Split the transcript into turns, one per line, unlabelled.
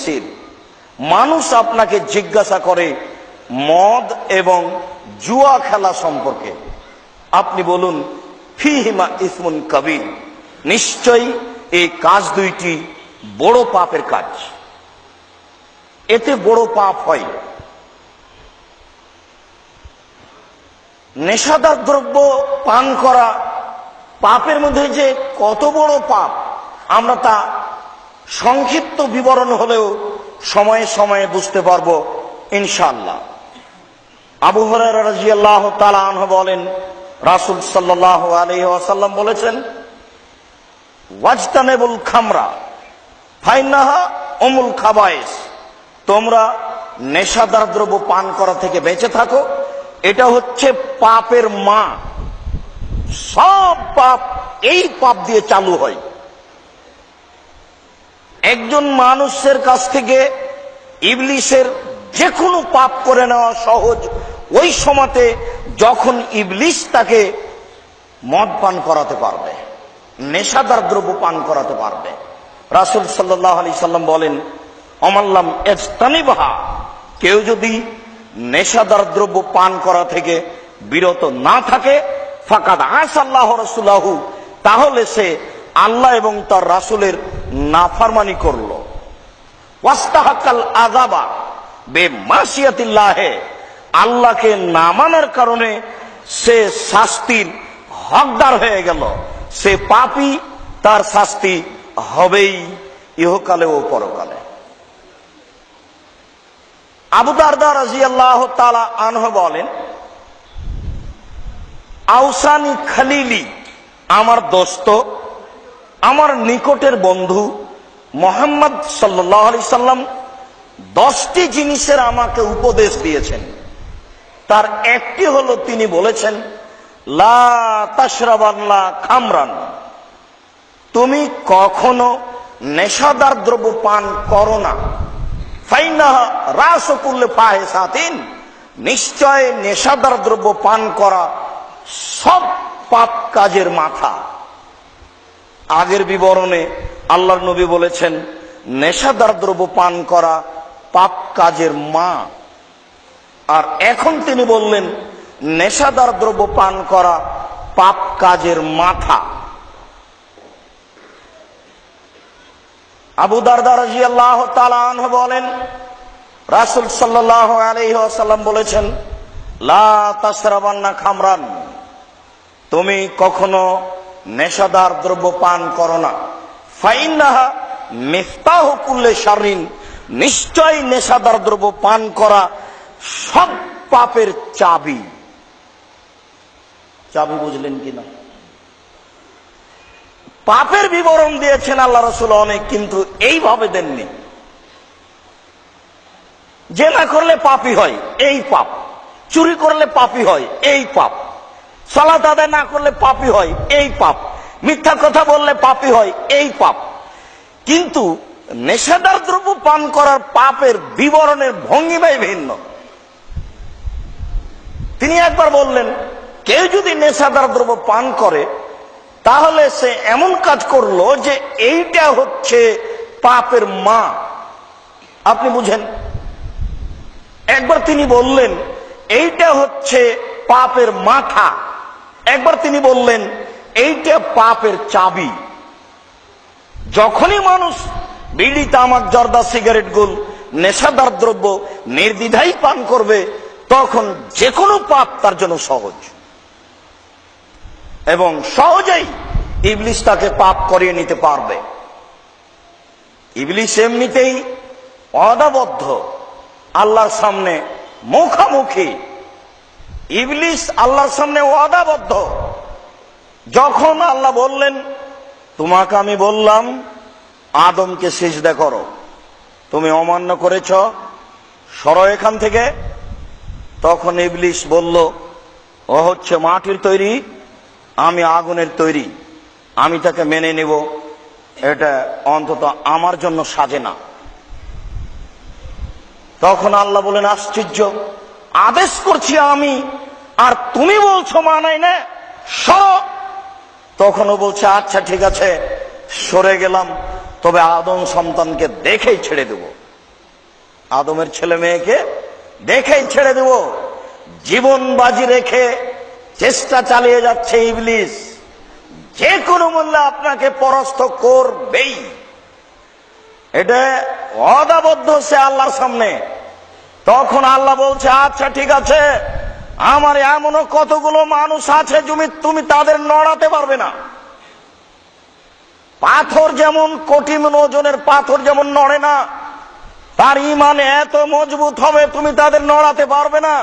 মাইসির মানুষ আপনাকে জিজ্ঞাসা করে মদ এবং জুয়া খেলা সম্পর্কে। আপনি বলুন, ফিহিমা ইসমুন কবির। নিশ্চয়ই এই কাজ দুইটি বড় পাপের কাজ। এতে বড় পাপ হয়। নেশাদার দ্রব্য পান করা পাপের মধ্যে যে কত বড় পাপ, আমরা তা সংক্ষিপ্ত বিবরণ হলেও সময়ে সময়ে বুঝতে পারব ইনশাল্লাহ আবু হরার রাজিয়াল্লাহ তালা আনহ বলেন, রাসুল সাল্লাহ আলহি আসাল্লাম বলেছেন, ওয়াজতানেবুল খামরা ফাইনাহা অমুল খাবায়েস, তোমরা নেশাদার দ্রব্য পান করা থেকে বেঁচে থাকো, এটা হচ্ছে পাপের মা। সব পাপ এই পাপ দিয়ে চালু হয়। একজন মানুষের কাছ থেকে ইবলিশের যে কোনো পাপ করে নেওয়া সহজ। ওই সময়তে যখন ইবলিশ তাকে মদ পান করাতে পারবে, নেশাদার দ্রব্য পান করাতে পারবে। রাসুল সাল্লাহ আলি সাল্লাম বলেন, অমাল্লাম এস্তানিবাহা কেউ যদি নেশাদার দ্রব্য পান করা থেকে বিরত না থাকে, ফাকাদ আস আল্লাহ রসুল্লাহু তাহলে সে আল্লাহ এবং তার রাসুলের নাফারমানি করল। আজাবা বে মাসিয়াতিল্লাহে আল্লাহকে না মানার কারণে সে শাস্তির হকদার হয়ে গেল। সে পাপি, তার শাস্তি হবেই ইহকালে ও পরকালে। আবু দারদা রাজিয়াল্লাহ তালা আনহ বলেন, আউসানি খালিলি, আমার দোস্ত আমার নিকটের বন্ধু মোহাম্মদ সাল্লাহ আলি সাল্লাম দশটি জিনিসের আমাকে উপদেশ দিয়েছেন। তার একটি হলো তিনি বলেছেন, লা খামরান। তুমি কখনো নেশাদার দ্রব্য পান করো না। ফাইনাহা করলে পাহে নিশ্চয় নেশাদার দ্রব্য পান করা সব পাপ কাজের মাথা। আগের বিবরণে আল্লাহর নবী বলেছেন, নেশাদার দ্রব্য পান করা পাপ কাজের মা। আর এখন তিনি বললেন, নেশাদার দ্রব্য পান করা পাপ কাজের মাথা। আবু দারদার আল্লাহ বলেন, রাসুল সাল্লাহ আলহ্লাম বলেছেন, লা খামরান। তুমি কখনো নেশাদার দ্রব্য পান করো না। ফাইনাহা মিফতাহ নিশ্চয় নেশাদার দ্রব্য পান করা সব পাপের চাবি। চাবি বুঝলেন কিনা? পাপের বিবরণ দিয়েছেন আল্লাহ রসুল অনেক, কিন্তু এইভাবে দেননি। যে না করলে পাপি হয়, এই পাপ। চুরি করলে পাপি হয়, এই পাপ। সালাত আদায় না করলে পাপি হয়, এই পাপ। মিথ্যা কথা বললে পাপি হয়, এই পাপ। কিন্তু নেশাদার দ্রব্য পান করার পাপের বিবরণের ভঙ্গিমাই ভিন্ন। তিনি একবার বললেন, কেউ যদি নেশাদার দ্রব্য পান করে, তাহলে সে এমন কাজ করল যে এইটা হচ্ছে পাপের মা। আপনি বুঝেন? একবার তিনি বললেন, এইটা হচ্ছে পাপের মাথা। একবার তিনি বললেন, এইটা পাপের চাবি। যখনই মানুষ বিড়ি, তামাক, জর্দা, সিগারেট, গুল, নেশাদার দ্রব্য নির্দ্বিধাই পান করবে, তখন যে কোনো পাপ তার জন্য সহজ। এবং সহজেই ইবলিশ তাকে পাপ করিয়ে নিতে পারবে। ইবলিশ এমনিতেই অদাবদ্ধ আল্লাহর সামনে মুখামুখি ইবলিশ আল্লাহর সামনে ওয়াদাবদ্ধ। যখন আল্লাহ বললেন, তোমাকে আমি বললাম, আদমকে সিজদা করো। তুমি অমান্য করেছ সর এখান থেকে। তখন ইবলিশ বলল, ও হচ্ছে মাটির তৈরি, আমি আগুনের তৈরি। আমি তাকে মেনে নেব। এটা অন্তত আমার জন্য সাজে না। তখন আল্লাহ বলেন আশ্চর্য! আদেশ করছি আমি, আর তুমি বলছো মানাই না, সর। তখনও বলছে আচ্ছা ঠিক আছে, সরে গেলাম, তবে আদম সন্তানকে দেখেই ছেড়ে দেব। আদমের ছেলে মেয়েকে দেখেই ছেড়ে দেব। জীবন বাজি রেখে চেষ্টা চালিয়ে যাচ্ছে ইবলিস। যে কোনো মূল্যে আপনাকে পরাস্ত করবেই। এটা অদাবদ্ধ সে আল্লাহর সামনে। তখন আল্লাহ বলছে আচ্ছা ঠিক আছে। আমার এমনও কতগুলো মানুষ আছে তুমি তুমি তাদের নড়াতে পারবে না। পাথর যেমন কঠিন ওজনের পাথর যেমন নড়ে না, তার ইমান এত মজবুত হবে, তুমি তাদের নড়াতে পারবে না।